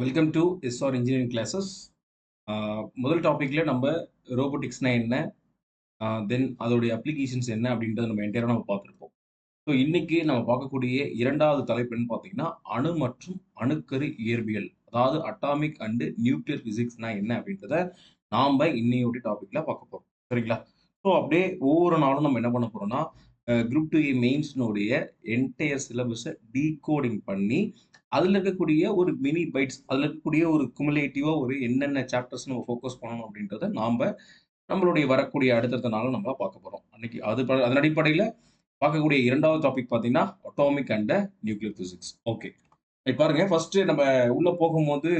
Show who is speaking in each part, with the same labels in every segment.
Speaker 1: Welcome to SR engineering classes முதல் டாப்பிக்கில் நம்ம ரோபோட்டிக்ஸ்னா என்ன? தென் அதோடைய அப்ளிகேஷன்ஸ் என்ன அப்படின்றத நம்ம என்டையராக நம்ம பார்த்துருப்போம். ஸோ இன்னைக்கு நம்ம பார்க்கக்கூடிய இரண்டாவது தலைப்புன்னு பார்த்தீங்கன்னா அணு மற்றும் அணுக்கரு இயற்பியல். அதாவது அட்டாமிக் அண்டு நியூக்ளியர் ஃபிசிக்ஸ்னா என்ன அப்படின்றத நாம் இன்னையோட டாப்பிக்கில் பார்க்க போகிறோம் சரிங்களா? ஸோ அப்படியே ஒவ்வொரு நாளும் நம்ம என்ன பண்ண போகிறோம்னா குரூப் டூ ஏ மெயின்ஸ்னுடைய என்டையர் சிலபஸை டீகோடிங் பண்ணி அதில் இருக்கக்கூடிய ஒரு மினி பைட்ஸ் அதில் இருக்கக்கூடிய ஒரு குமுலேட்டிவாக ஒரு என்னென்ன சாப்டர்ஸ் நம்ம ஃபோக்கஸ் பண்ணணும் அப்படின்றத நாம் நம்மளுடைய வரக்கூடிய அடுத்தடுத்த நாளும் நம்ம பார்க்க போகிறோம் அன்னைக்கு அது ப- அதன் அடிப்படையில் பார்க்கக்கூடிய இரண்டாவது டாபிக் பார்த்தீங்கன்னா atomic and nuclear physics okay இப்போ பாருங்க ஃபர்ஸ்ட் நம்ம உள்ள போகும்போது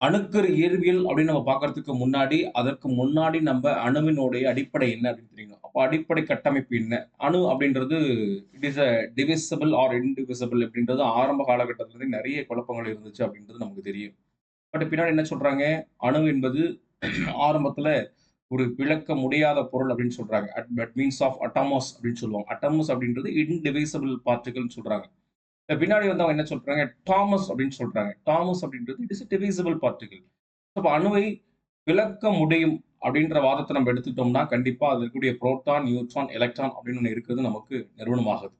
Speaker 1: அணுக்கர் இயற்பியல் அப்படின்னு நம்ம பார்க்கறதுக்கு முன்னாடி அதற்கு முன்னாடி நம்ம அணுவினுடைய அடிப்படை என்ன அப்படின்னு தெரியணும் அப்போ அடிப்படை கட்டமைப்பு என்ன? அணு அப்படின்றது it is a divisible or indivisible அப்படின்றது ஆரம்ப காலகட்டத்திலேருந்து நிறைய குழப்பங்கள் இருந்துச்சு அப்படின்றது நமக்கு தெரியும். பட் பின்னாடி என்ன சொல்றாங்க? அணு என்பது ஆரம்பத்தில் ஒரு விளக்க முடியாத பொருள் அப்படின்னு சொல்றாங்க. அட் மீன்ஸ் ஆஃப் அட்டாமோஸ் அப்படின்னு சொல்லுவாங்க. அட்டாமோஸ் அப்படின்றது இன்டிவிசபிள் பார்ட்டிகல்னு சொல்றாங்க. பின்னாடி வந்து அவங்க என்ன சொல்றாங்க? டாமஸ் அப்படின்னு சொல்றாங்க. டாமஸ் அப்படின்றது இட் இஸ் டிவிசிபிள் பார்ட்டிகல் அப்போ அணுவை விளக்க முடியும் அப்படின்ற வாதத்தை நம்ம எடுத்துட்டோம்னா கண்டிப்பா அது இருக்கக்கூடிய புரோட்டான் நியூட்ரான் எலக்ட்ரான் அப்படின்னு ஒன்று இருக்கிறது நமக்கு நிறுவனமாகுது.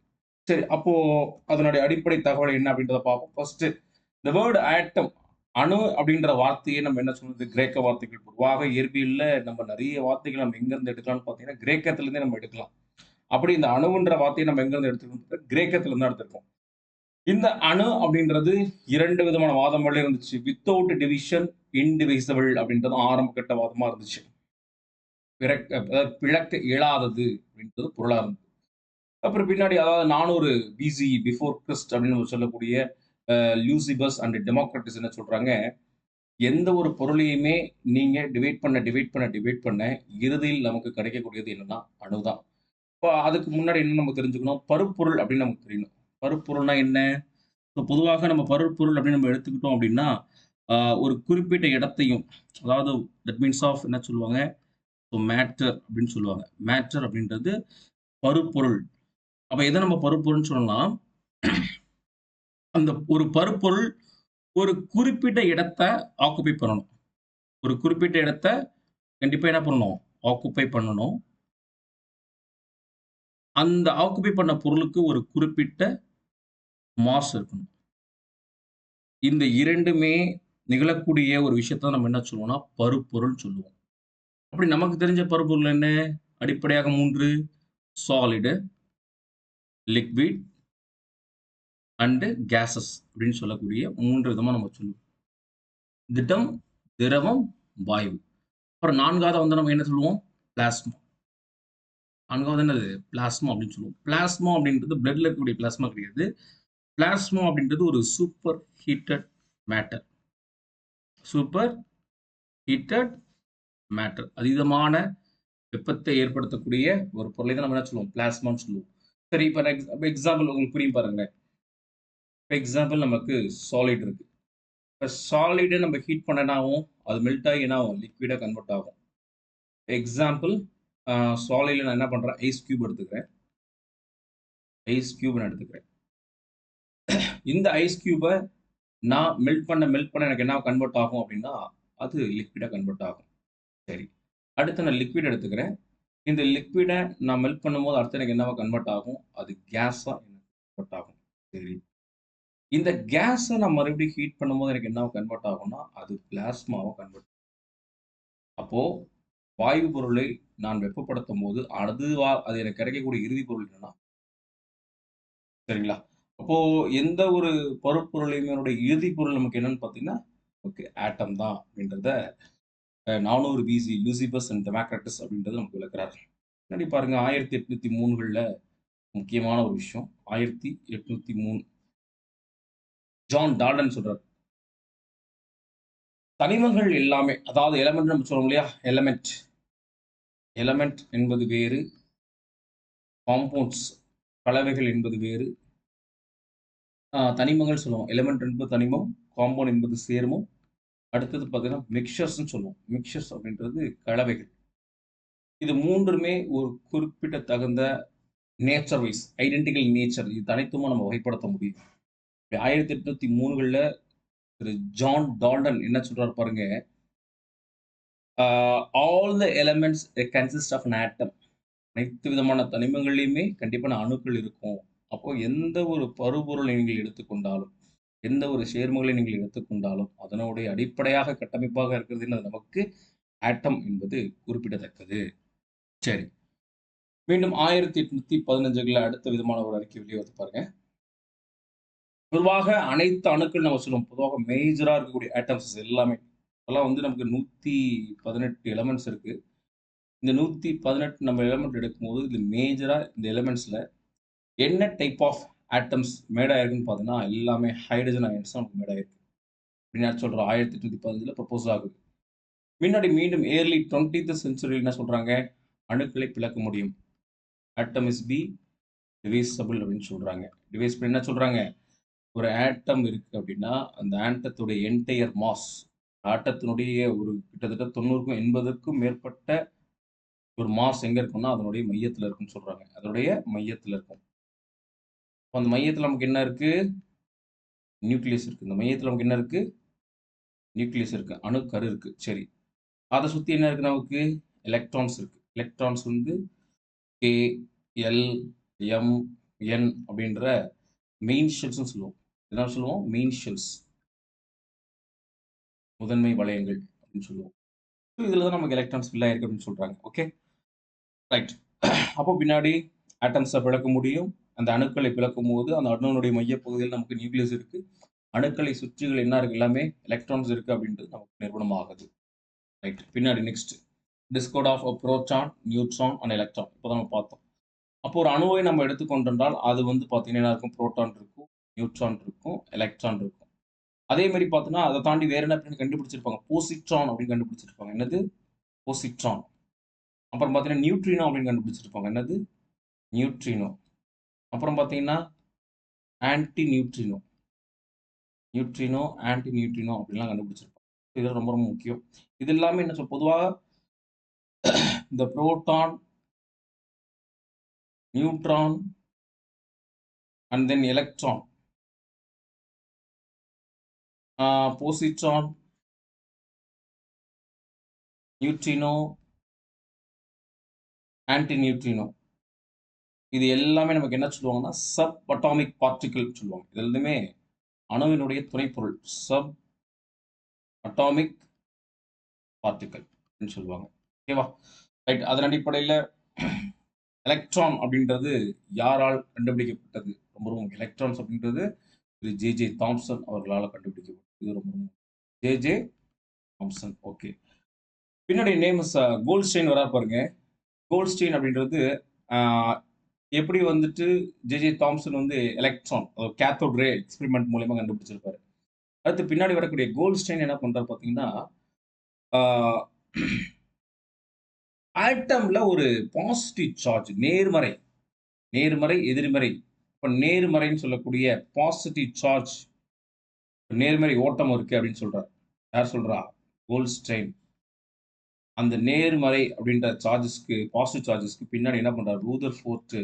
Speaker 1: சரி அப்போ அதனுடைய அடிப்படை தகவல் என்ன அப்படின்றத பார்ப்போம். ஃபர்ஸ்ட் இந்த வேர்டு ஆட்டம் அணு அப்படின்ற வார்த்தையை நம்ம என்ன சொல்றது? கிரேக்க வார்த்தைகள் பொதுவாக இயற்பியல்ல நம்ம நிறைய வார்த்தைகள் நம்ம எங்கேருந்து எடுக்கலாம்னு பார்த்தீங்கன்னா கிரேக்கத்துல இருந்தே நம்ம எடுக்கலாம். அப்படி இந்த அணுன்ற வார்த்தையை நம்ம எங்கேருந்து எடுத்துக்கணும் கிரேக்கத்துல இருந்து எடுத்திருக்கோம். இந்த அணு அப்படின்றது இரண்டு விதமான வாதங்களே இருந்துச்சு. வித்தவுட் டிவிஷன் இன்டிவிசபிள் அப்படின்றது ஆரம்ப கட்ட வாதமா இருந்துச்சு. பிறக்க அதாவது இயலாதது அப்படின்றது பொருளா இருந்தது. அப்புறம் பின்னாடி அதாவது நானூறு பிசி பிஃபோர் கிறிஸ்ட் அப்படின்னு சொல்லக்கூடிய லியூசிபஸ் அண்ட் டெமோக்ரட்டிஸ் என்ன சொல்றாங்க? எந்த ஒரு பொருளையுமே நீங்க டிவைட் பண்ண டிவைட் பண்ண டிவைட் பண்ண இறுதியில் நமக்கு கிடைக்கக்கூடியது என்னன்னா அணுதான். இப்போ அதுக்கு முன்னாடி என்ன நம்ம தெரிஞ்சுக்கணும்? பருப்பொருள் அப்படின்னு நமக்கு தெரியணும் பருப்பொருள்னா என்ன? ஸோ பொதுவாக நம்ம பருப்பொருள் அப்படின்னு நம்ம எடுத்துக்கிட்டோம் அப்படின்னா ஒரு குறிப்பிட்ட இடத்தையும் அதாவது தட் மீன்ஸ் ஆஃப் என்ன சொல்லுவாங்க? ஸோ மேட்டர் அப்படின்னு சொல்லுவாங்க. மேட்டர் அப்படின்றது பருப்பொருள். அப்போ எதை நம்ம பருப்பொருள்னு சொல்லலாம்? அந்த ஒரு பருப்பொருள் ஒரு குறிப்பிட்ட இடத்தை ஆக்குப்பை பண்ணணும். ஒரு குறிப்பிட்ட இடத்தை கண்டிப்பாக என்ன பண்ணணும்? ஆக்குப்பை பண்ணணும். அந்த ஆக்குப்பை பண்ண பொருளுக்கு ஒரு குறிப்பிட்ட மாஸ் இருக்கணும். இந்த இரண்டுமே நிகழக்கூடிய ஒரு விஷயத்த நம்ம என்ன சொல்லுவோம்னா பருப்பொருள் சொல்லுவோம். அப்படி நமக்கு தெரிஞ்ச பருப்பொருள் என்ன? அடிப்படையாக மூன்று சாலிடு லிக்விட் அண்டு கேசஸ் அப்படின்னு சொல்லக்கூடிய மூன்று விதமா நம்ம சொல்லுவோம். திட்டம் திரவம் வாயு. அப்புறம் நான்காவது வந்து நம்ம என்ன சொல்லுவோம்? பிளாஸ்மா நான்காவது என்னது? பிளாஸ்மா அப்படின்னு சொல்லுவோம். பிளாஸ்மா அப்படின்றது பிளட்ல இருக்கக்கூடிய பிளாஸ்மா கிடையாது. பிளாஸ்மா அப்படின்றது ஒரு super heated matter super heated matter அதீதமான வெப்பத்தை ஏற்படுத்தக்கூடிய ஒரு பொருளை தான் நம்ம என்ன சொல்லுவோம்? பிளாஸ்மான்னு சொல்லுவோம். சரி இப்போ எக்ஸாம்பிள் உங்களுக்கு புரியும் பாருங்களேன். இப்போ எக்ஸாம்பிள் நமக்கு சாலிட் இருக்கு. இப்போ சாலிடை நம்ம ஹீட் பண்ண என்ன ஆகும்? அது மெல்ட் ஆகி என்ன ஆகும்? லிக்விடாக கன்வெர்ட் ஆகும். எக்ஸாம்பிள் சாலிடில் நான் என்ன பண்ணுறேன் ஐஸ் கியூப் எடுத்துக்கிறேன். ஐஸ் கியூப் நான் எடுத்துக்கிறேன். இந்த ஐஸ் கியூபை நான் மெல்ட் பண்ண மெல்ட் பண்ண எனக்கு என்ன கன்வெர்ட் ஆகும் அப்படின்னா அது லிக்விடாக கன்வெர்ட் ஆகும். சரி. அடுத்து நான் லிக்விட் எடுத்துக்கிறேன். இந்த லிக்விடை நான் மெல்ட் பண்ணும்போது அடுத்து எனக்கு என்னவா கன்வெர்ட் ஆகும்? அது கேஸாக எனக்கு கன்வெர்ட் ஆகும். சரி. இந்த கேஸை நான் மறுபடியும் ஹீட் பண்ணும்போது எனக்கு என்ன கன்வெர்ட் ஆகும்னா அது பிளாஸ்மாவாக கன்வெர்ட் அப்போது வாயு பொருளை நான் வெப்பப்படுத்தும் போது அதுவா அது எனக்கு கிடைக்கக்கூடிய இறுதி பொருள் என்னன்னா சரிங்களா? அப்போ எந்த ஒரு பருப்பொருளையுமே என்னுடைய இறுதி பொருள் நமக்கு என்னன்னு பார்த்தீங்கன்னா ஓகே ஆட்டம் தான் அப்படின்றத நானூறு பிசி லூசிபஸ் அண்ட் டெமோக்ராட்டிஸ் அப்படின்றது நமக்கு விளக்குறாரு முன்னாடி பாருங்க ஆயிரத்தி எட்நூத்தி மூணுகளில் முக்கியமான ஒரு விஷயம். ஆயிரத்தி எட்நூத்தி மூணு. ஜான் டால்டன் சொல்றாரு தனிமங்கள் எல்லாமே அதாவது எலமெண்ட் நம்ம சொல்றோம் இல்லையா? எலமெண்ட் எலமெண்ட் என்பது வேறு காம்பவுண்ட்ஸ் கலவைகள் என்பது வேறு தனிமங்கள் சொல்லுவோம். எலிமெண்ட் என்பது தனிமம் காம்பவுண்ட் என்பது சேர்மம். அடுத்தது பார்த்தீங்கன்னா மிக்சர்ஸ்னு சொல்லுவோம். மிக்சர்ஸ் அப்படின்றது கலவைகள். இது மூன்றுமே ஒரு குறிப்பிட்ட தகுந்த நேச்சர் வைஸ் ஐடென்டிக்கல் நேச்சர் இது தனித்துவமாக நம்ம வகைப்படுத்த முடியும். ஆயிரத்தி எட்நூத்தி மூணுகளில் திரு ஜான் டால்டன் என்ன சொல்றாரு பாருங்க? All the elements consist of an அனைத்து விதமான தனிமங்கள்லையுமே கண்டிப்பான அணுக்கள் இருக்கும். அப்போ எந்த ஒரு பருப்பொருளை நீங்கள் எடுத்துக்கொண்டாலும் எந்த ஒரு சேர்மங்களை நீங்கள் எடுத்துக்கொண்டாலும் அதனுடைய அடிப்படையாக கட்டமைப்பாக இருக்கிறது என்னது நமக்கு ஆட்டம் என்பது குறிப்பிடத்தக்கது. சரி. மீண்டும் ஆயிரத்தி எட்நூத்தி பதினஞ்சுல அடுத்த விதமான ஒரு அறிக்கை வெளியே வந்து பாருங்க. பொதுவாக அனைத்து அணுக்கள் நம்ம சொல்லுவோம். பொதுவாக மேஜரா இருக்கக்கூடிய ஆட்டம்ஸ் எல்லாமே. அதெல்லாம் வந்து நமக்கு நூத்தி பதினெட்டு எலமெண்ட்ஸ் இருக்கு. இந்த நூத்தி பதினெட்டு நம்ம எலமெண்ட் எடுக்கும்போது இது மேஜரா இந்த எலமெண்ட்ஸ்ல என்ன டைப் ஆஃப் ஆட்டம்ஸ் மேடாயிருக்குன்னு பார்த்தீங்கன்னா எல்லாமே ஹைட்ரஜன் அயன்ஸ் நமக்கு மேடாயிருக்கு அப்படின்னு சொல்றோம் ஆயிரத்தி எட்நூத்தி பதினஞ்சில் ப்ரப்போஸ் ஆகுது. முன்னாடி மீண்டும் ஏர்லி டுவெண்ட்டி செஞ்சுரி என்ன சொல்கிறாங்க அணுக்களை பிளக்க முடியும். ஆட்டம் இஸ் பி டிவைசபிள் அப்படின்னு சொல்கிறாங்க டிவைஸ் என்ன சொல்கிறாங்க ஒரு ஆட்டம் இருக்குது அப்படின்னா அந்த ஆட்டத்துடைய என்டையர் மாஸ் ஆட்டத்தினுடைய ஒரு கிட்டத்தட்ட தொண்ணூறுக்கும் எண்பதுக்கும் மேற்பட்ட ஒரு மாஸ் எங்கே இருக்கும்னா அதனுடைய மையத்தில் இருக்குன்னு சொல்கிறாங்க அதனுடைய மையத்தில் இருக்கும். அந்த மையத்தில் நமக்கு என்ன இருக்கு? நியூக்ளியஸ் இருக்குது இந்த மையத்தில் நமக்கு என்ன இருக்குது நியூக்ளியஸ் இருக்குது அணுக்கரு இருக்குது சரி. அதை சுற்றி என்ன இருக்குது நமக்கு? எலக்ட்ரான்ஸ் இருக்குது எலக்ட்ரான்ஸ் வந்து கே எல் எம் என் அப்படின்ற மெயின் ஷெல்ஸ்னு சொல்லுவோம். என்ன சொல்லுவோம்? மெயின் ஷெல்ஸ் முதன்மை வளையங்கள் அப்படின்னு சொல்லுவோம். ஸோ இதில் தான் நமக்கு எலக்ட்ரான்ஸ் ஃபில் ஆயிருக்கு அப்படின்னு சொல்கிறாங்க ஓகே ரைட் அப்போ பின்னாடி ஆட்டம்ஸை விளக்க முடியும். அந்த அணுக்களை பிளக்கும் போது அந்த அணுனுடைய மையப்பகுதியில் நமக்கு நியூக்ளியஸ் இருக்கு. அணுக்களை சுற்றிகள் என்ன இருக்கு? எல்லாமே எலக்ட்ரான்ஸ் இருக்கு அப்படின்றது நமக்கு நிறுவனம் ஆகுது ரைட் பின்னாடி next discovery of proton neutron and electron இப்போ நம்ம பார்த்தோம். அப்போ ஒரு அணுவை நம்ம எடுத்துக்கொண்டால் அது வந்து பார்த்தீங்கன்னா என்ன இருக்கும்? புரோட்டான் இருக்கும் நியூட்ரான் இருக்கும் எலக்ட்ரான் இருக்கும். அதே மாதிரி பார்த்தோன்னா அதை தாண்டி வேற என்ன அப்படின்னு கண்டுபிடிச்சிருப்பாங்க? போசிட்ரான் அப்படின்னு கண்டுபிடிச்சிருப்பாங்க. என்னது? போசிட்ரான் அப்புறம் பார்த்தீங்கன்னா நியூட்ரினோ அப்படின்னு கண்டுபிடிச்சிருப்பாங்க. என்னது? நியூட்ரினோ அப்புறம் பார்த்தீங்கன்னா anti neutrino neutrino anti neutrino அப்படின்லாம் கண்டுபிடிச்சிருப்பாங்க இது ரொம்ப ரொம்ப முக்கியம். இது எல்லாமே என்ன சொல் பொதுவாக இந்த proton neutron and then electron positron neutrino anti neutrino இது எல்லாமே நமக்கு என்ன சொல்லுவாங்கன்னா சப் அட்டாமிக் பார்ட்டிகிள் சொல்லுவாங்க. இது எல்லாமே அணுவினுடைய துணைப்பொருள். சப் அட்டாமிக் பார்ட்டிகிள் அப்படின்னு சொல்லுவாங்க ஓகேவா ரைட் அதன் அடிப்படையில் எலக்ட்ரான் அப்படின்றது யாரால் கண்டுபிடிக்கப்பட்டது? ரொம்ப ரொம்ப எலக்ட்ரான்ஸ் அப்படின்றது திரு ஜே ஜே தாம்சன் அவர்களால் கண்டுபிடிக்கப்பட்டது. இது ரொம்ப ரொம்ப ஜே ஜே தாம்சன் ஓகே பின்னாடி நேம் கோல்ஸ்டெயின் வரா பாருங்க. கோல்ஸ்டெயின் அப்படின்றது uh, எப்படி வந்துட்டு ஜே ஜே தாம்சன் வந்து எலக்ட்ரான் கேத்தோட் ரே எக்ஸ்பெரிமெண்ட் மூலயமா கண்டுபிடிச்சிருப்பாரு. அடுத்து பின்னாடி வரக்கூடிய கோல்ட்ஸ்டெயின் என்ன பண்றாரு பார்த்தீங்கன்னா ஆட்டம்ல ஒரு பாசிட்டிவ் சார்ஜ் நேர்மறை நேர்மறை எதிர்மறை. இப்போ நேர்மறைன்னு சொல்லக்கூடிய பாசிட்டிவ் சார்ஜ் நேர்மறை ஓட்டம் இருக்கு அப்படின்னு சொல்றார். யார் சொல்றா? கோல்ட்ஸ்டைன் அந்த நேர்மறை அப்படின்ற சார்ஜஸ்க்கு பாசிட்டிவ் சார்ஜஸ்க்கு பின்னாடி என்ன பண்ணுறார் ரூதர் ஃபோர்ட்டு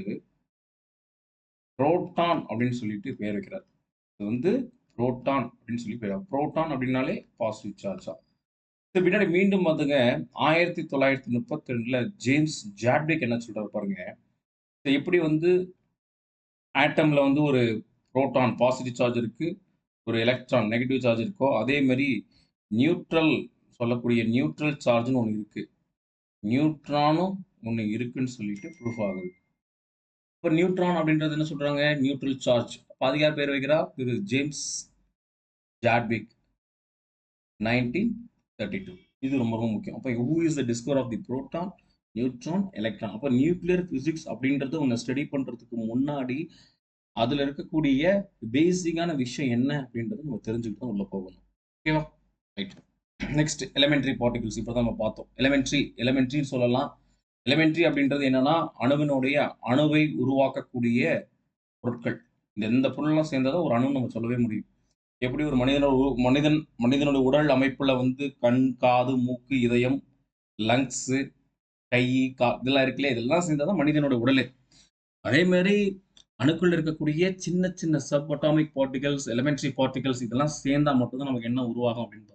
Speaker 1: புரோட்டான் அப்படின்னு சொல்லிட்டு பேர் வைக்கிறார். இது வந்து புரோட்டான் அப்படின்னு சொல்லி பேர் புரோட்டான் அப்படின்னாலே பாசிட்டிவ் சார்ஜா இது பின்னாடி மீண்டும் வந்துங்க ஆயிரத்தி தொள்ளாயிரத்தி முப்பத்தி ரெண்டுல ஜேம்ஸ் ஜாட்விக் என்ன சொல்றாரு பாருங்க. இது எப்படி வந்து ஆட்டம்ல வந்து ஒரு புரோட்டான் பாசிட்டிவ் சார்ஜ் இருக்கு ஒரு எலக்ட்ரான் நெகட்டிவ் சார்ஜ் இருக்கோ அதே மாதிரி நியூட்ரல் சொல்லக்கூடிய நியூட்ரல் சார்ஜ்னு ஒன்று இருக்குது நியூட்ரானும் ஒன்று இருக்குன்னு சொல்லிட்டு ப்ரூஃப் ஆகுது. இப்போ நியூட்ரான் அப்படின்றது என்ன சொல்கிறாங்க நியூட்ரல் சார்ஜ் பாதிகார் யார் பேர் வைக்கிறா? திரு James Chadwick. Nineteen thirty two இது ரொம்ப ரொம்ப முக்கியம். அப்போ who is the discover of the proton neutron electron அப்போ நியூக்ளியர் ஃபிசிக்ஸ் அப்படின்றத ஒன்று ஸ்டடி பண்ணுறதுக்கு முன்னாடி அதில் இருக்கக்கூடிய பேசிக்கான விஷயம் என்ன அப்படின்றத நம்ம தெரிஞ்சுக்கிட்டு தான் உள்ளே போகணும். ஓகேவா ரைட் நெக்ஸ்ட் எலிமெண்ட்ரி பார்ட்டிகல்ஸ் இப்போ தான் நம்ம பார்த்தோம். எலிமெண்ட்ரி எலிமெண்ட்ரின்னு சொல்லலாம். எலிமெண்ட்ரி அப்படின்றது என்னன்னா அணுவினுடைய அணுவை உருவாக்கக்கூடிய பொருட்கள். இந்த எந்த பொருள்லாம் சேர்ந்ததோ ஒரு அணுன்னு நம்ம சொல்லவே முடியும். எப்படி ஒரு மனிதனோட உ- மனிதன் மனிதனோட உடல் அமைப்புல வந்து கண் காது மூக்கு இதயம் லங்ஸு கை கா இதெல்லாம் இருக்குல்ல இதெல்லாம் சேர்ந்தாதான் மனிதனோட உடலே. அதே மாதிரி அணுக்குள்ள இருக்கக்கூடிய சின்ன சின்ன sub atomic particles, elementary particles இதெல்லாம் சேர்ந்தா மட்டும்தான் நமக்கு என்ன உருவாகும் அப்படின்னு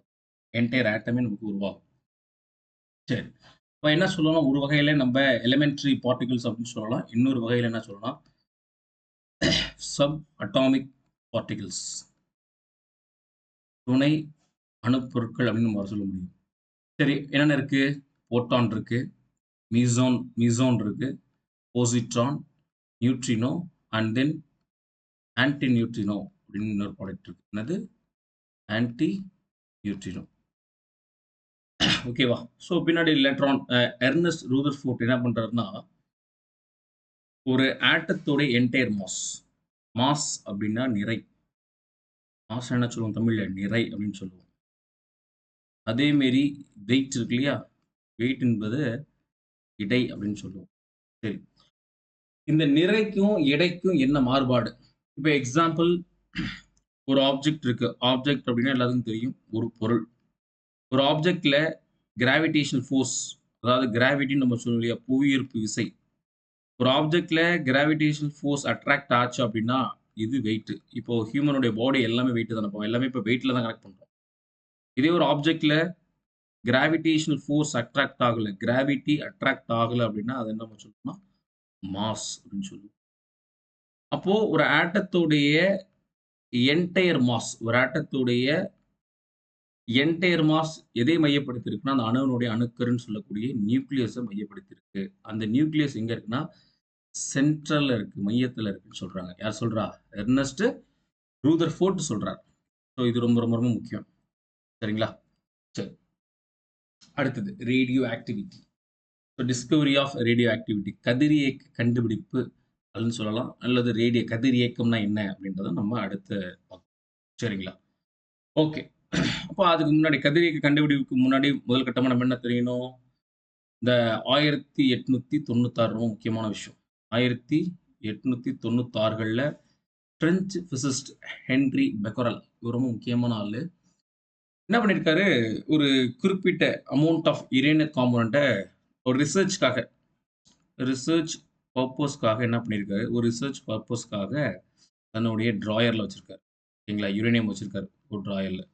Speaker 1: என்டையர் ஆட்டமே நமக்கு உருவாகும். சரி. இப்போ என்ன சொல்லலாம்? ஒரு வகையில நம்ம எலிமெண்ட்ரி பார்ட்டிகல்ஸ் அப்படின்னு சொல்லலாம். இன்னொரு வகையில் என்ன சொல்லலாம்? சப் அட்டாமிக் பார்ட்டிகிள்ஸ் துணை அணுப்பொருட்கள் அப்படின்னு நம்ம சொல்ல முடியும். சரி, என்னென்ன இருக்கு? போட்டான் இருக்கு, மீசோன் மீசோன் இருக்கு, positron, neutrino and then anti neutrino அப்படின்னு இன்னொரு ப்ராடக்ட் இருக்கு. என்னது? Anti neutrino. ஓகேவா? ஸோ பின்னாடி லெட்ரான் அ ரூதர் ஃபோர்ட் என்ன பண்றாருன்னா ஒரு ஆட்டத்தோட என்டையர் மாஸ். மாஸ் அப்படின்னா நிறை. மாஸ் என்ன சொல்லுவோம் தமிழில் நிறை அப்படின்னு சொல்லுவோம். அதே மாரி வெயிட் இருக்கு இல்லையா? வெயிட் என்பது இடை அப்படின்னு சொல்லுவோம். சரி. இந்த நிறைக்கும், எடைக்கும் என்ன மாறுபாடு? இப்போ எக்ஸாம்பிள் ஒரு ஆப்ஜெக்ட் இருக்கு. ஆப்ஜெக்ட் அப்படின்னா எல்லாருக்கும் தெரியும். ஒரு பொருள். ஒரு ஆப்ஜெக்ட்ல கிராவிடேஷன் ஃபோர்ஸ் அதாவது கிராவிட்டின்னு நம்ம சொல்லுவோம் இல்லையா? புவியீர்ப்பு விசை. ஒரு ஆப்ஜெக்டில் கிராவிடேஷன் ஃபோர்ஸ் அட்ராக்ட் ஆச்சு அப்படின்னா, இது வெயிட்டு இப்போ ஹியூமனுடைய பாடி எல்லாமே வெயிட் தான் இப்போ எல்லாமே இப்போ வெயிட்டில் தான் கனெக்ட் பண்ணுறோம் இதே ஒரு ஆப்ஜெக்டில் கிராவிடேஷனல் ஃபோர்ஸ் அட்ராக்ட் ஆகலை கிராவிட்டி அட்ராக்ட் ஆகலை அப்படின்னா, அது என்ன நம்ம சொல்லுவோம்னா, மாஸ் அப்படின்னு சொல்லுவோம். அப்போது ஒரு ஆட்டத்துடைய என்டையர் மாஸ் ஒரு ஆட்டத்துடைய என்டையர் மாஸ் எதை மையப்படுத்தி இருக்குன்னா, அந்த அணுவினுடைய அணுக்கருன்னு சொல்லக்கூடிய நியூக்ளியஸை மையப்படுத்தி இருக்கு. அந்த நியூக்ளியஸ் எங்க இருக்குன்னா, சென்ட்ரல்ல இருக்கு. மையத்துல இருக்குன்னு சொல்றாங்க. யார் சொல்றா? எர்னஸ்ட் ரூதர்ஃபோர்ட் சொல்றார். ஸோ இது ரொம்ப ரொம்ப ரொம்ப முக்கியம். சரிங்களா? சரி. அடுத்தது radioactivity. So discovery of radioactivity கதிரியக்க கண்டுபிடிப்பு அப்படின்னு சொல்லலாம். அல்லது ரேடியோ கதிரியக்கம்னா என்ன அப்படின்றத நம்ம அடுத்து பார்ப்போம். சரிங்களா? ஓகே. அப்போ அதுக்கு முன்னாடி கதிரியக்க கண்டுபிடிப்புக்கு முன்னாடி முதல் கட்டமாக நம்ம என்ன தெரியணும்? இந்த 1896 ரொம்ப முக்கியமான விஷயம். 1896கள்ல பிரெஞ்சு ஃபிசிஸ்ட் ஹென்றி பெக்கரல் இவர் ரொம்ப முக்கியமான ஆள் என்ன பண்ணியிருக்காரு? ஒரு குறிப்பிட்ட அமௌண்ட் ஆஃப் இரேனியம் காம்போனன்ட்ட ஒரு ரிசர்ச்க்காக ரிசர்ச் பர்பஸ்க்காக என்ன பண்ணியிருக்காரு? ஒரு ரிசர்ச் பர்பஸ்க்காக தன்னுடைய ட்ராயரில் வச்சுருக்காரு ஓகேங்களா? யுரேனியம் வச்சுருக்காரு ஒரு ட்ராயரில்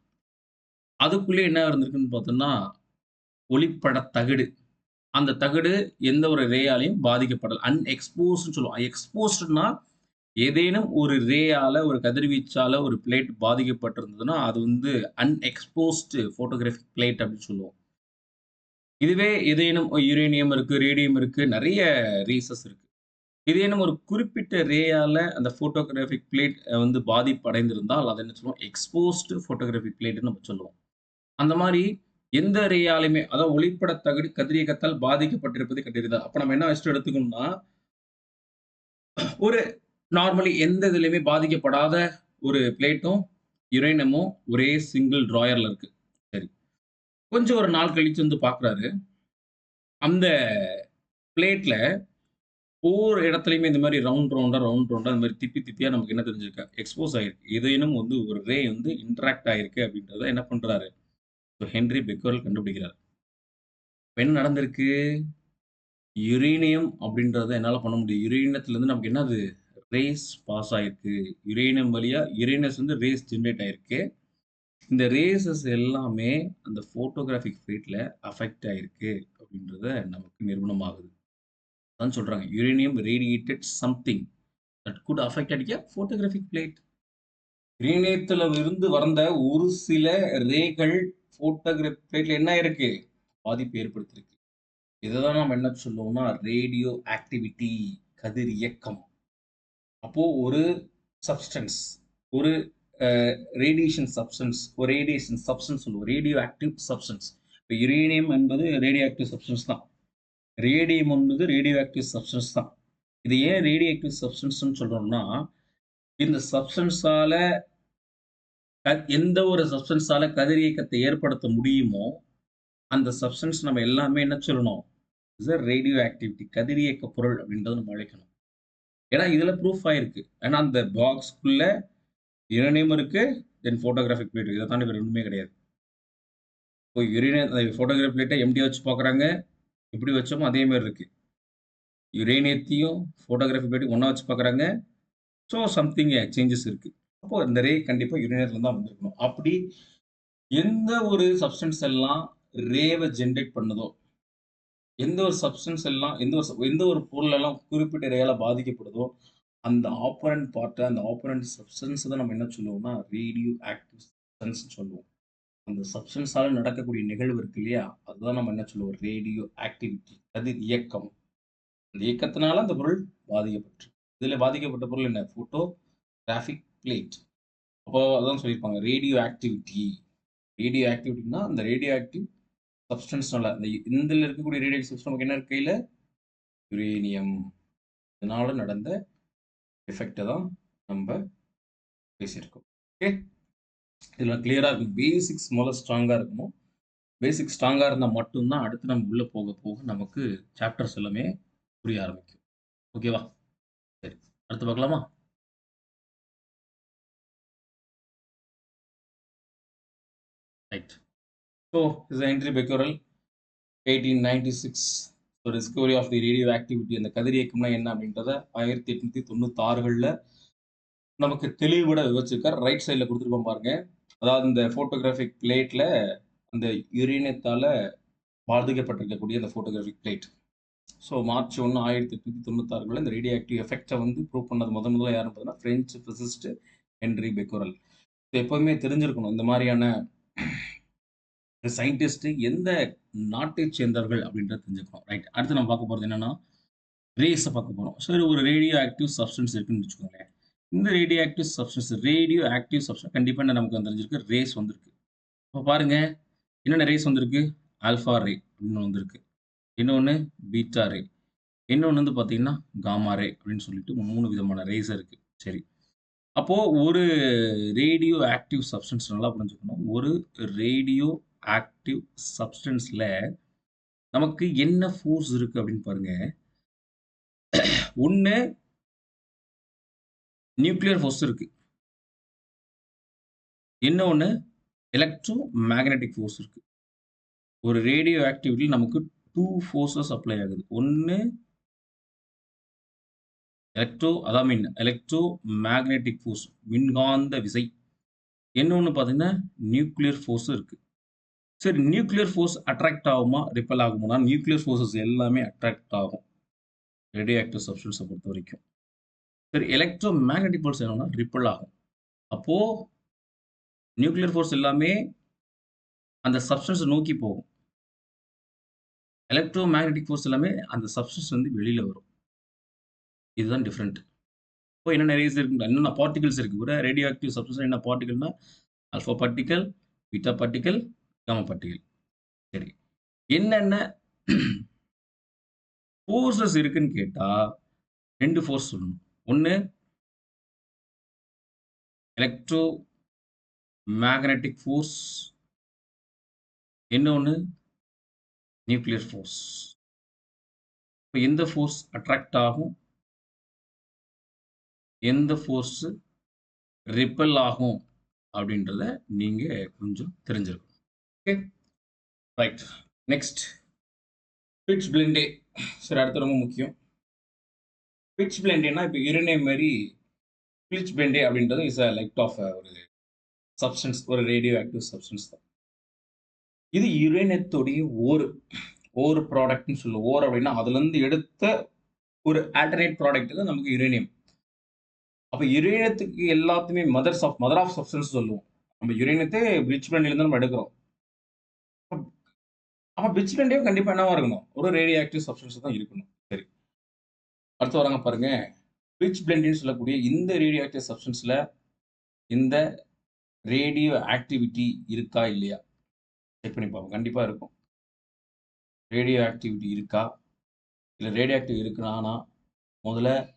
Speaker 1: அதுக்குள்ளே என்ன இருந்திருக்குன்னு பார்த்தோம்னா, ஒளிப்பட தகடு. அந்த தகடு எந்த ஒரு ரேயாலையும் பாதிக்கப்படல. அன்எக்ஸ்போஸ்ட்னு சொல்லுவோம். எக்ஸ்போஸ்ட்ன்னா ஏதேனும் ஒரு ரேயால, ஒரு கதிர்வீச்சால ஒரு பிளேட் பாதிக்கப்பட்டிருந்ததுன்னா, அது வந்து அன்எக்ஸ்போஸ்டு ஃபோட்டோகிராஃபிக் பிளேட் அப்படின்னு சொல்லுவோம். இதுவே ஏதேனும் யுரேனியம் இருக்கு, ரேடியம் இருக்கு, நிறைய ரீசஸ் இருக்கு. ஏதேனும் ஒரு குறிப்பிட்ட ரேயால அந்த ஃபோட்டோகிராஃபிக் பிளேட் வந்து பாதிப்படைந்திருந்தால் அதை என்ன சொல்லுவோம்? எக்ஸ்போஸ்டு ஃபோட்டோகிராஃபிக் பிளேட்டுன்னு நம்ம சொல்லுவோம். அந்த மாதிரி எந்த ரேயாலையுமே அதாவது ஒளிப்பட தகடு கதிரியக்கத்தால் பாதிக்கப்பட்டிருப்பது கண்டறிதல் அப்ப நம்ம என்ன ஃபர்ஸ்ட் எடுத்துக்கணும்னா ஒரு நார்மலி எந்த இதுலையுமே பாதிக்கப்படாத ஒரு பிளேட்டும், யுரேனமும் ஒரே சிங்கிள் ட்ராயர்ல இருக்கு. சரி. கொஞ்சம் ஒரு நாள் கழிச்சு வந்து பார்க்குறாரு. அந்த பிளேட்ல ஒவ்வொரு இடத்துலையுமே இந்த மாதிரி ரவுண்ட் ரவுண்டா, ரவுண்ட் ரவுண்டா இந்த மாதிரி திப்பி திப்பியா நமக்கு என்ன தெரிஞ்சிருக்கா எக்ஸ்போஸ் ஆயிருக்கு. ஏதேனும் வந்து ஒரு ரே வந்து இன்ட்ராக்ட் ஆயிருக்கு அப்படின்றத என்ன பண்றாரு? ஹென்றி பெக்கோரல் கண்டுபிடிக்கிறார். என்ன நடந்திருக்கு? யுரேனியம் அப்படின்றத என்னால் பண்ண முடியும். யுரேனியத்துலேருந்து நமக்கு என்னது? ரேஸ் பாஸ் ஆயிருக்கு. யுரேனியம் வழியாக யுரேனஸ் வந்து ரேஸ் ஜென்ரேட் ஆயிருக்கு. இந்த ரேஸஸ் எல்லாமே அந்த ஃபோட்டோகிராஃபிக் பிளேட்ல அஃபெக்ட் ஆயிருக்கு அப்படின்றத நமக்கு நிரூபணமாகுது. அதான் சொல்கிறாங்க uranium radiated something that good affect அடிக்க ஃபோட்டோகிராஃபிக் பிளேட். யுரேனியத்தில் இருந்து வந்த ஒரு சில ரேகள் ஃபோட்டோகிராஃபிக் என்ன இருக்கு பாதிப்பு ஏற்படுத்தியிருக்கு. இததான் நம்ம என்ன சொல்லுவோம்னா, ரேடியோ ஆக்டிவிட்டி கதிர் இயக்கம் அப்போ ஒரு சப்ஸ்டன்ஸ் ஒரு ரேடியேஷன் சப்ஸ்டன்ஸ் ஒரு ரேடியேஷன் சப்ஸ்டன்ஸ் சொல்லுவோம். Radioactive substance. இப்போ யுரேனியம் என்பது ரேடியோ ஆக்டிவ் சப்ஸ்டன்ஸ் தான். ரேடியம் என்பது ரேடியோ ஆக்டிவ் சப்ஸ்டன்ஸ் தான். இது ஏன் ரேடியோ ஆக்டிவ் சப்ஸ்டன்ஸ்னு சொல்கிறோம்னா இந்த சப்ஸ்டன்ஸால க எந்த ஒரு சப்ஸ்டன்ஸால கதிரியக்கத்தை ஏற்படுத்த முடியுமோ, அந்த சப்ஸ்டன்ஸ் நம்ம எல்லாமே என்ன சொல்லணும்? இஸ் அ ரேடியோ ஆக்டிவிட்டி கதிரியக்க பொருள் அப்படின்றத நம்ம அழைக்கணும். ஏன்னா இதில் ப்ரூஃப் ஆயிருக்கு. ஏன்னா அந்த பாக்ஸ்க்குள்ளே யுரேனியம் இருக்கு, தென் ஃபோட்டோகிராஃபிக் பிளேட் இதை தாண்டி ரெண்டுமே கிடையாது. இப்போ யுரேனியம் அந்த ஃபோட்டோகிராஃபிக் பிளேட்டை எம்டி வச்சு பார்க்குறாங்க. எப்படி வச்சோமோ அதே மாதிரி இருக்கு. யுரேனியத்தையும் ஃபோட்டோகிராஃபிக் பிளேட்டையும் ஒன்றா வச்சு பார்க்குறாங்க. ஸோ சம்திங் சேஞ்சஸ் இருக்குது அப்போ இந்த ரே கண்டிப்பா யூரினர்ல தான் வந்திருக்கணும். அப்படி எந்த ஒரு சப்ஸ்டன்ஸ் எல்லாம் ரேவை ஜென்ரேட் பண்ணுதோ, எந்த ஒரு சப்ஸ்டன்ஸ் எல்லாம் எந்த ஒரு எந்த ஒரு பொருள் எல்லாம் குறிப்பிட்ட ரேயால பாதிக்கப்படுதோ, அந்த ஆப்பரண்ட் பார்ட்டை அந்த ஆப்பரண்ட் சப்ஸ்டன்ஸ் தான் நம்ம என்ன சொல்லுவோம்னா, ரேடியோ ஆக்டிவ் சப்ஸ்டன்ஸ் சொல்லுவோம். அந்த சப்ஸ்டன்ஸால நடக்கக்கூடிய நிகழ்வு இருக்கு இல்லையா? அதுதான் நம்ம என்ன சொல்லுவோம்? Radioactivity. அது இயக்கம். அந்த இயக்கத்தினால அந்த பொருள் பாதிக்கப்பட்டு இதில் பாதிக்கப்பட்ட பொருள் என்ன? Photographic plate. அப்போ அதான் சொல்லியிருப்பாங்க. Radio activity. ரேடியோ ஆக்டிவிட்டினா அந்த ரேடியோ ஆக்டிவ் சப்ஸ்டன்ஸ்னால இந்த இந்தியில் இருக்கக்கூடிய ரேடியோ சப்ஸ்டன் சப்ஸ்டன்ஸ் நமக்கு என்ன இருக்கு யுரேனியம். இதனால நடந்த எஃபெக்டை தான் நம்ம பேசியிருக்கோம். ஓகே. இதெல்லாம் கிளியராக இருக்கும். பேசிக்ஸ் முதல்ல ஸ்ட்ராங்காக இருக்கணும். பேசிக் ஸ்ட்ராங்காக இருந்தால் மட்டும் தான் அடுத்து நம்ம உள்ளே போக போக நமக்கு சாப்டர்ஸ் எல்லாமே புரிய ஆரம்பிக்கும். ஓகேவா? சரி. அடுத்து பார்க்கலாமா? Right. is is entry becquerel 1896 so discovery of the radioactivity அந்த கதிரியக்கம்னா என்ன அப்படின்றத 1896கள்ல நமக்கு தெளிவுபட விவரிச்சிருக்கார். ரைட் சைடுல கொடுத்துருப்போம் பாருங்க. அதாவது இந்த ஃபோட்டோகிராஃபிக் பிளேட்ல அந்த யுரேனியத்தால பாதிக்கப்பட்டிருக்கக்கூடிய அந்த ஃபோட்டோகிராஃபிக் பிளேட். ஸோ மார்ச் 1 1896ல இந்த ரேடியோ ஆக்டிவ் எஃபெக்டை வந்து ப்ரூவ் பண்ணது முதன் முதல்ல யாருன்னு பார்த்தீங்கன்னா, பிரெஞ்சு பிசிசிஸ்ட் ஹென்றி பெக்கரல். எப்போவுமே தெரிஞ்சிருக்கணும். இந்த மாதிரியான இந்த சயின்டிஸ்ட் எந்த நாட்டைச் சேர்ந்தவர்கள் அப்படின்றத தெரிஞ்சுக்கணும். ரைட். அடுத்து நம்ம பார்க்க போகிறது என்னன்னா, ரேஸை பார்க்க போகிறோம் சரி ஒரு ரேடியோ ஆக்டிவ் சப்ஸ்டன்ஸ் இருக்குன்னு வச்சுக்கோங்களேன். இந்த radioactive substance radioactive substance கண்டிப்பாக நமக்கு தெரிஞ்சிருக்கு ரேஸ் வந்திருக்கு. இப்போ பாருங்க என்னென்ன ரேஸ் வந்திருக்கு? ஆல்ஃபா ரே அப்படின்னு வந்திருக்கு. இன்னொன்று பீட்டா ரே. இன்னொன்று வந்து பார்த்தீங்கன்னா, காமா ரே அப்படின்னு சொல்லிட்டு மூணு விதமான ரேஸ் இருக்குது சரி. அப்போது ஒரு ரேடியோ ஆக்டிவ் சப்ஸ்டன்ஸ் நல்லா புரிஞ்சுக்கணும். ஒரு ரேடியோ ஆக்டிவ் சப்ஸ்டன்ஸில் நமக்கு என்ன ஃபோர்ஸ் இருக்குது அப்படின்னு பாருங்கள் ஒன்று நியூக்ளியர் ஃபோர்ஸ் இருக்குது என்ன ஒன்று எலக்ட்ரோ மேக்னெட்டிக் ஃபோர்ஸ் இருக்குது ஒரு ரேடியோ ஆக்டிவிட்டியில் நமக்கு டூ ஃபோர்ஸஸ் அப்ளை ஆகுது. ஒன்று எலக்ட்ரோ அதான் மீன் எலக்ட்ரோ மேக்னெட்டிக் ஃபோர்ஸ் மின்காந்த விசை. இன்னொன்னு பார்த்தீங்கன்னா, நியூக்ளியர் ஃபோர்ஸும் இருக்குது சரி நியூக்ளியர் ஃபோர்ஸ் அட்ராக்ட் ஆகுமா? ரிப்பல் ஆகுமானா, நியூக்ளியர் ஃபோர்ஸஸ் எல்லாமே அட்ராக்ட் ஆகும். ரேடியோ ஆக்டிவ் பொறுத்த வரைக்கும் சரி எலக்ட்ரோ மேக்னெட்டிக் ஃபோர்ஸ் என்னன்னா ரிப்பல் ஆகும். அப்போது நியூக்ளியர் ஃபோர்ஸ் எல்லாமே அந்த சப்ஸ்டன்ஸை நோக்கி போகும். எலக்ட்ரோ மேக்னெட்டிக் ஃபோர்ஸ் எல்லாமே அந்த சப்ஸ்டன்ஸ் வந்து வெளியில் வரும். இதுதான் டிஃப்ரெண்ட் இப்போ என்னென்ன ரேஸ் இருக்கு என்னென்ன பார்ட்டிகல்ஸ் இருக்கு. ஒரு ரேடியோ ஆக்டிவ் சப்ஸ்டன்ஸ் என்ன பார்ட்டிகல்னா alpha particle, beta particle, gamma particle. சரி. என்னென்ன ஃபோர்ஸஸ் இருக்குன்னு கேட்டால் ரெண்டு ஃபோர்ஸ் சொல்லணும். ஒன்று எலக்ட்ரோ மேக்னெட்டிக் ஃபோர்ஸ். இன்னொன்று நியூக்ளியர் ஃபோர்ஸ். இப்போ எந்த ஃபோர்ஸ் அட்ராக்ட் ஆகும்? எந்த ஃபோர்ஸ் ரிப்பல் ஆகும்? அப்படின்றத நீங்க கொஞ்சம் தெரிஞ்சிருக்கணும். Okay. Right. Next. Pitchblende. சரி அடுத்து ரொம்ப முக்கியம். பிட்ச் பிளெண்டேனா இப்போ யுரேனியம் மாரி பிட்ச் பிளெண்டே அப்படின்றது இஸ் அ லைட் ஆஃப் ஒரு சப்ஸ்டன்ஸ் ஒரு ரேடியோ ஆக்டிவ் சப்ஸ்டன்ஸ் தான். இது யுரேனியத்துடைய ஓர் ஓர் ப்ராடக்ட்னு சொல்லுவோம். ஓர் அப்படின்னா அதுலேருந்து எடுத்த ஒரு ஆல்டர்னேட் ப்ராடக்ட் தான் நமக்கு யுரேனியம். அப்போ யுரேனியத்துக்கு எல்லாத்தையுமே mothers of mother of substance சொல்லுவோம். நம்ம யுரேனியத்தை பிரிட்ஜ் பிளெண்ட்ல நம்ம எடுக்கிறோம். அப்போ பிரிட்ஜ் பிளெண்டே கண்டிப்பாக என்னவா இருக்கணும்? ஒரு ரேடியோ ஆக்டிவ் சப்ஸ்டன்ஸ் தான் இருக்கணும். சரி. அடுத்து வராங்க பாருங்க. பிரிட்ஜ் பிளெண்ட்ன்னு சொல்லக்கூடிய இந்த ரேடியோ ஆக்டிவ் சப்ஸ்டன்ஸில் இந்த ரேடியோ ஆக்டிவிட்டி இருக்கா? இல்லையா? செக் பண்ணி பார்ப்போம். கண்டிப்பாக இருக்கும். ரேடியோ ஆக்டிவிட்டி இருக்கா? இல்லை ரேடியோ ஆக்டிவ் இருக்குன்னா முதல்ல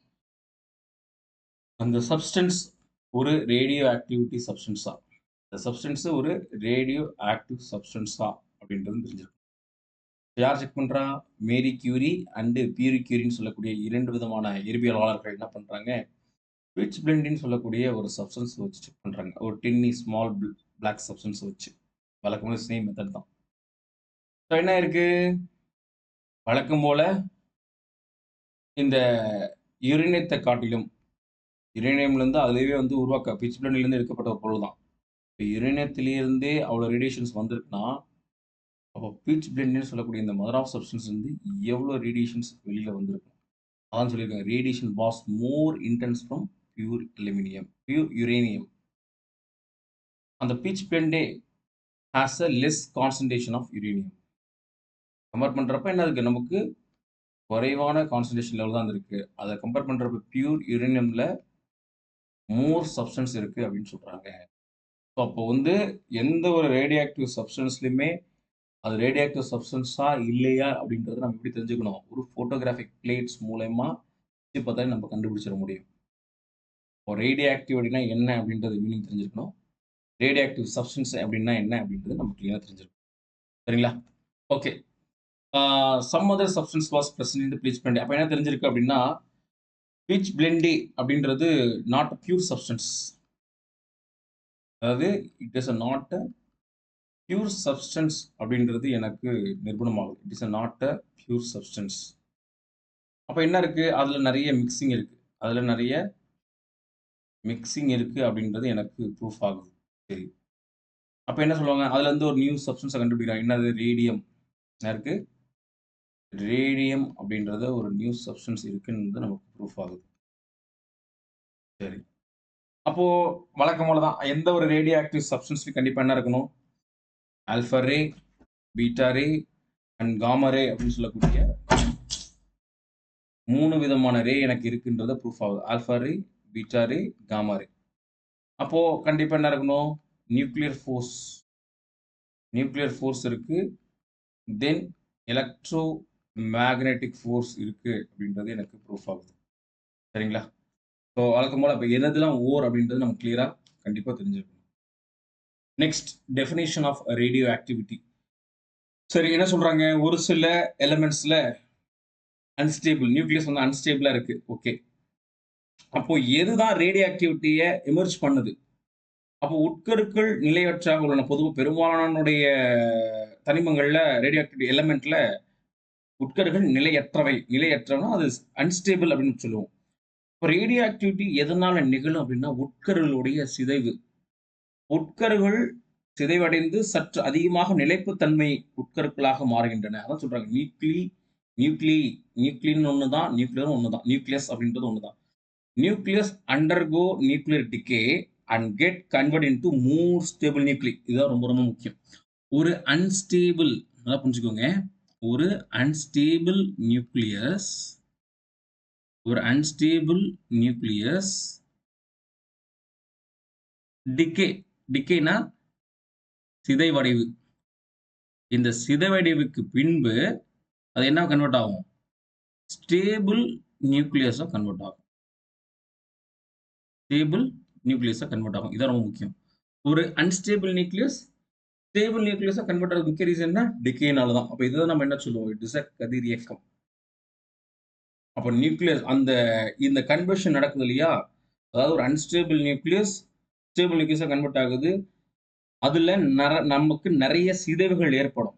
Speaker 1: அந்த சப்ஸ்டன்ஸ் ஒரு ரேடியோ ஆக்டிவிட்டி சப்ஸ்டன்ஸா? இந்த சப்ஸ்டன்ஸ் ஒரு ரேடியோ ஆக்டிவ் சப்ஸ்டன்ஸா? அப்படின்றது தெரிஞ்சிருக்கும் யார் செக் பண்ணுறா மேரி கியூரி அண்டு பியூரி கியூரின்னு சொல்லக்கூடிய இரண்டு விதமான இயற்பியலாளர்கள் என்ன பண்ணுறாங்க பிட்ச் பிளெண்டின்னு சொல்லக்கூடிய ஒரு சப்ஸ்டன்ஸ் வச்சு செக் பண்ணுறாங்க ஒரு டின்னி ஸ்மால் பிளாக் சப்ஸ்டன்ஸ் வச்சு. வழக்கம் சேம் மெத்தட் தான். ஸோ என்ன இருக்கு? வழக்கம் போல இந்த யுரேனியத்த காட்டிலும் யுரேனியம்லேருந்து அதுலேயே வந்து உருவாக்க பிச் பிளண்டிலேருந்து எடுக்கப்பட்ட ஒரு பொருள் தான் இப்போ யுரேனியத்திலேருந்தே அவ்வளோ ரேடியேஷன்ஸ் வந்திருக்குன்னா அப்போ பீச் பிளண்ட்னு சொல்லக்கூடிய இந்த மதர் ஆஃப் சப்ஸ்டன்ஸ் வந்து எவ்வளோ ரேடியேஷன்ஸ் வெளியில் வந்திருக்கும்? அதான் சொல்லியிருக்காங்க radiation was more intense from pure aluminium pure uranium அந்த pitchblende has a less concentration of uranium compare பண்ணுறப்ப என்ன இருக்குது நமக்கு குறைவான கான்சன்ட்ரேஷன் லெவல் தான் இருக்குது அதை கம்பேர் பண்ணுறப்ப பியூர் யுரேனியமில் மோர் சப்ஸ்டன்ஸ் இருக்குது அப்படின்னு சொல்கிறாங்க ஸோ அப்போ வந்து எந்த ஒரு ரேடியாக்டிவ் சப்ஸ்டன்ஸ்லையுமே அது ரேடியோ ஆக்டிவ் சப்ஸ்டன்ஸா இல்லையா அப்படின்றத நம்ம எப்படி தெரிஞ்சுக்கணும்? ஒரு ஃபோட்டோகிராஃபிக் பிளேட்ஸ் மூலயமா வச்சு பார்த்தாலே நம்ம கண்டுபிடிச்சிட முடியும். இப்போ ரேடியாக்டிவ் அப்படின்னா என்ன அப்படின்றது மீனிங் தெரிஞ்சிருக்கணும் ரேடியோ ஆக்டிவ் சப்ஸ்டன்ஸ் அப்படின்னா என்ன அப்படின்றது நம்ம கிளியராக தெரிஞ்சிருக்கணும் சரிங்களா? Okay some other substance was present இந்த ப்ளீச் பண்ணி அப்போ என்ன தெரிஞ்சிருக்கு அப்படின்னா பிச் பிளெண்டி அப்படின்றது நாட் பியூர் சப்ஸ்டன்ஸ் அதாவது it is a not a pure substance அப்படின்றது எனக்கு நிர்புணமாகும் it is a not a pure substance அப்போ என்ன இருக்குது அதில் நிறைய மிக்சிங் இருக்குது அதில் நிறைய மிக்சிங் இருக்குது அப்படின்றது எனக்கு ப்ரூஃப் ஆகுது. சரி. அப்போ என்ன சொல்லுவாங்க? அதுலேருந்து ஒரு நியூ சப்ஸ்டன்ஸை கண்டுபிடிக்கிறாங்க. என்னது? ரேடியம் என்ன இருக்குது ரேடியம் அப்படின்றத ஒரு நியூ சப்ஸ்டன்ஸ் இருக்குன்றது நமக்கு ப்ரூஃப் ஆகுது. சரி. அப்போ வழக்கம் போல தான் எந்த ஒரு ரேடியோ ஆக்டிவ் சப்ஸ்டன்ஸ்லையும் கண்டிப்பாக என்ன இருக்கணும்? Alpha ray beta ray and gamma ray அப்படின்னு சொல்லக்கூடிய மூணு விதமான ரே எனக்கு இருக்குன்றத ப்ரூஃப் ஆகுது. Alpha ray beta ray gamma ray அப்போ கண்டிப்பாக என்ன இருக்கணும்? நியூக்ளியர் ஃபோர்ஸ் நியூக்ளியர் ஃபோர்ஸ் இருக்கு. தென் எலக்ட்ரோ மேக்னெட்டிக் ஃபோர்ஸ் இருக்குது அப்படின்றது எனக்கு ப்ரூஃப் ஆகுது. சரிங்களா? ஸோ வழக்கம் போல் இப்போ எதெல்லாம் ஓர் அப்படின்றது நம்ம கிளியராக கண்டிப்பாக தெரிஞ்சிருக்கணும் next definition of radioactivity சரி என்ன சொல்கிறாங்க ஒரு சில எலமெண்ட்ஸில் அன்ஸ்டேபிள் நியூக்ளியஸ் வந்து அன்ஸ்டேபிளாக இருக்குது ஓகே அப்போ எதுதான் ரேடியோ ஆக்டிவிட்டியை எமர்ஜ் பண்ணுது? அப்போ உட்கருக்கள் நிலையற்றாக உள்ளன பொதுவாக பெரும்பாலானுடைய தனிமங்களில் ரேடியோ ஆக்டிவிட்டி எலமெண்ட்டில் உட்கருகள் நிலையற்றவை. நிலையற்றவனா அது அன்ஸ்டேபிள் அப்படின்னு சொல்லுவோம். இப்போ ரேடியோ ஆக்டிவிட்டி எதனால நிகழும் அப்படின்னா உட்கருகளுடைய சிதைவு. உட்கருகள் சிதைவடைந்து சற்று அதிகமாக நிலைப்புத்தன்மை உட்கருக்களாக மாறுகின்றன. அதான் சொல்றாங்க. நியூக்ளி நியூக்ளி நியூக்ளின்னு ஒன்று தான் நியூக்ளியர் ஒன்று தான் நியூக்ளியஸ் அப்படின்றது ஒன்று தான் nucleus undergo nuclear decay and get convert into more stable nuclei இதுதான் ரொம்ப ரொம்ப முக்கியம். ஒரு அன்ஸ்டேபிள் நல்லா புரிஞ்சுக்கோங்க. ஒரு அன்ஸ்டேபிள் நியூக்ளியஸ் ஒரு அன்ஸ்டேபிள் நியூக்ளியஸ் டிகே டிகேனா சிதைவடைவு. இந்த சிதைவடைவுக்கு பின்பு அது என்ன கன்வெர்ட் ஆகும்? ஸ்டேபிள் நியூக்ளியஸாக கன்வெர்ட் ஆகும். ஸ்டேபிள் நியூக்ளியஸாக கன்வெர்ட் ஆகும். இதான் ரொம்ப முக்கியம். ஒரு அன்ஸ்டேபிள் நியூக்ளியஸ் ஸ்டேபிள் நியூக்ளியஸாக கன்வெர்ட் ஆகிறது முக்கிய ரீசன் என்ன? டிகேனால தான். அப்போ இதுதான் நம்ம என்ன சொல்லுவோம்? இட் இஸ் அ கதிர் இயக்கம். அப்போ நியூக்ளியஸ் அந்த இந்த கன்வர்ஷன் நடக்குது இல்லையா? அதாவது ஒரு அன்ஸ்டேபிள் நியூக்ளியஸ் ஸ்டேபிள் நியூக்ளியஸாக கன்வெர்ட் ஆகுது. அதில் நர நமக்கு நிறைய சிதைவுகள் ஏற்படும்.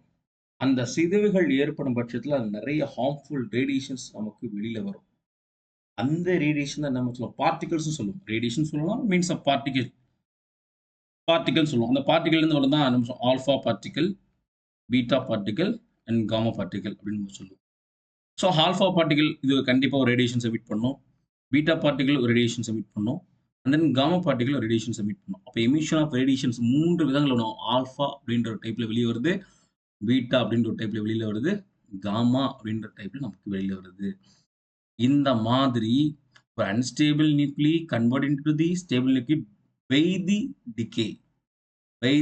Speaker 1: அந்த சிதைவுகள் ஏற்படும் பட்சத்தில் அது நிறைய ஹார்ம்ஃபுல் ரேடியேஷன்ஸ் நமக்கு வெளியில் வரும். அந்த ரேடியேஷன் தான் நம்ம சொல்லுவோம். பார்ட்டிகல்ஸ் சொல்லுவோம். ரேடியேஷன் சொல்லலாம் மீன்ஸ் ஆஃப் பார்ட்டிகல் பார்ட்டிகல் சொல்லுவோம். அந்த பார்ட்டிகல்லேருந்து வரும் தான் நம்ம alpha particle beta particle and gamma particle அப்படின்னு நம்ம சொல்லுவோம். ஸோ ஆல்ஃபா பார்ட்டிகல் இது கண்டிப்பாக ஒரு ரேடியேஷன் சப்மிட் பண்ணும். பீட்டா பார்ட்டிகல் ஒரு ரேடியேஷன் சப்மிட் பண்ணும். And then gamma particle radiation submit பண்ணும். அப்போ எமிஷன் ஆஃப் ரேடியேஷன்ஸ் மூன்று விதங்கள் வரும். ஆல்ஃபா அப்படின்ற ஒரு டைப்பில் வெளியே வருது. பீட்டா அப்படின்ற ஒரு டைப்பில் வெளியில் வருது. காமா அப்படின்ற டைப்பில் நமக்கு வெளியில் வருது. இந்த மாதிரி ஒரு unstable nuclei convert into the stable nuclei with the decay by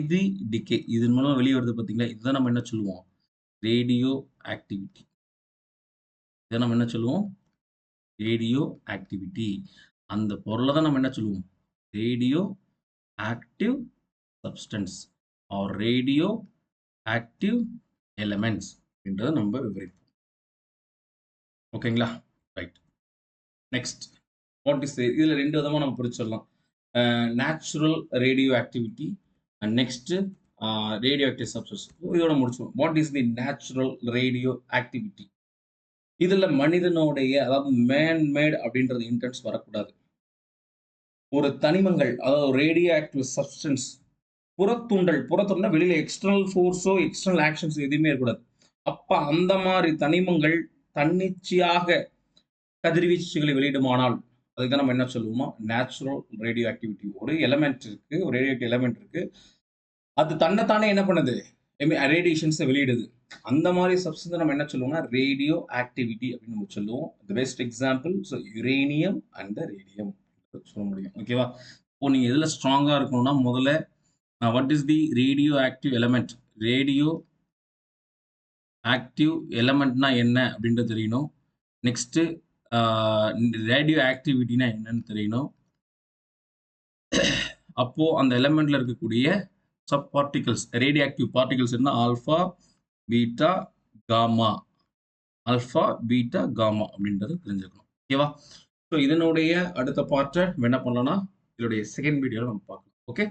Speaker 1: decay இதன் மூலம் வெளியே வருது பார்த்தீங்களா? இதுதான் நம்ம என்ன சொல்லுவோம்? ரேடியோ ஆக்டிவிட்டி இதை நம்ம என்ன சொல்லுவோம்? ரேடியோ ஆக்டிவிட்டி அந்த பொருளை தான் நம்ம என்ன சொல்லுவோம்? Radioactive substance or radioactive elements அப்படின்றத நம்ம விவரிப்போம் ஓகேங்களா ரைட் நெக்ஸ்ட் வாட் இஸ் இதில் ரெண்டு விதமாக நம்ம பிரிச்சிடலாம். Natural radioactivity and next radioactive substance இதோட முடிச்சுவோம் what is the natural radioactivity இதில் மனிதனுடைய அதாவது மேன்மேட் அப்படின்றது இன்டென்ஸ் வரக்கூடாது. ஒரு தனிமங்கள் அதாவது ரேடியோ ஆக்டிவ் சப்ஸ்டன்ஸ் புறத்தூண்டல் புறத்தூண்டல் வெளியில் எக்ஸ்டர்னல் ஃபோர்ஸோ எக்ஸ்டர்னல் ஆக்ஷன்ஸ் எதுவுமே இருக்கக்கூடாது. அப்போ அந்த மாதிரி தனிமங்கள் தன்னிச்சையாக கதிர்வீச்சுகளை வெளியிடுமானால் அதுக்கு நம்ம என்ன சொல்லுவோமா நேச்சுரல் ரேடியோ ஆக்டிவிட்டி ஒரு எலமெண்ட் இருக்கு ஒரு ரேடியோ எலமெண்ட் இருக்கு. அது தன்னைத்தானே என்ன பண்ணுது? ரேடியேஷன்ஸை வெளியிடுது. அந்த மாதிரி சப்ஸ்டன்ஸ் நம்ம என்ன சொல்லுவோம்னா ரேடியோ ஆக்டிவிட்டி அப்படின்னு நம்ம சொல்லுவோம். The best example so uranium and the radium சொல்ல முடியும். ஓகேவா இப்போ நீங்கள் எதில் ஸ்ட்ராங்காக இருக்கணும்னா முதல்ல what is the radioactive element radioactive எலமெண்ட்னா என்ன அப்படின்றது தெரியணும். நெக்ஸ்ட்டு ரேடியோ ஆக்டிவிட்டினா என்னன்னு தெரியணும். அப்போது அந்த எலமெண்ட்ல இருக்கக்கூடிய sub particles radioactive particles என்ன? Alpha beta gamma alpha beta gamma அப்படின்றது தெரிஞ்சுக்கணும் ஓகேவா? ஸோ இதனுடைய அடுத்த பார்ட்டை என்ன பண்ணலாம்னா இதனுடைய செகண்ட் வீடியோவில் நம்ம பார்க்கலாம். ஓகே